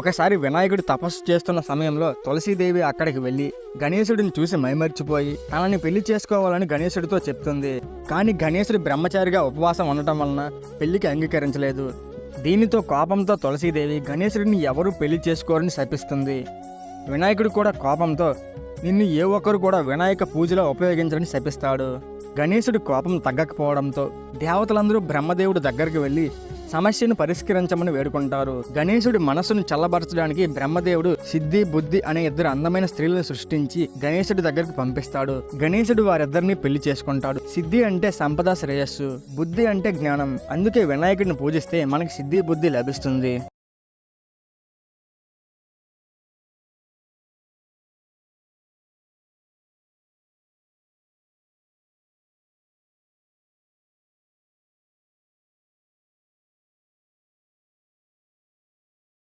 ఒకసారి వినాయకుడు తపస్సు చేస్తున్న సమయంలో తులసీదేవి అక్కడికి వెళ్ళి గణేశుడిని చూసి మైమర్చిపోయి తనని పెళ్ళి చేసుకోవాలని గణేశుడితో చెప్తుంది. కానీ గణేశుడు బ్రహ్మచారిగా ఉపవాసం ఉండటం వలన పెళ్ళికి అంగీకరించలేదు. దీనితో కోపంతో తులసీదేవి గణేశుడిని ఎవరూ పెళ్ళి చేసుకోరని శపిస్తుంది. వినాయకుడు కూడా కోపంతో నిన్ను ఏ ఒక్కరు కూడా వినాయక పూజలో ఉపయోగించరని శపిస్తాడు. గణేశుడి కోపం తగ్గకపోవడంతో దేవతలందరూ బ్రహ్మదేవుడి దగ్గరికి వెళ్ళి సమస్యను పరిష్కరించమని వేడుకుంటారు. గణేశుడి మనసును చల్లబరచడానికి బ్రహ్మదేవుడు సిద్ధి బుద్ధి అనే ఇద్దరు అందమైన స్త్రీలను సృష్టించి గణేశుడి దగ్గరికి పంపిస్తాడు. గణేశుడు వారిద్దరిని పెళ్ళి చేసుకుంటాడు. సిద్ధి అంటే సంపద శ్రేయస్సు బుద్ధి అంటే జ్ఞానం. అందుకే వినాయకుడిని పూజిస్తే మనకి సిద్ధి బుద్ధి లభిస్తుంది.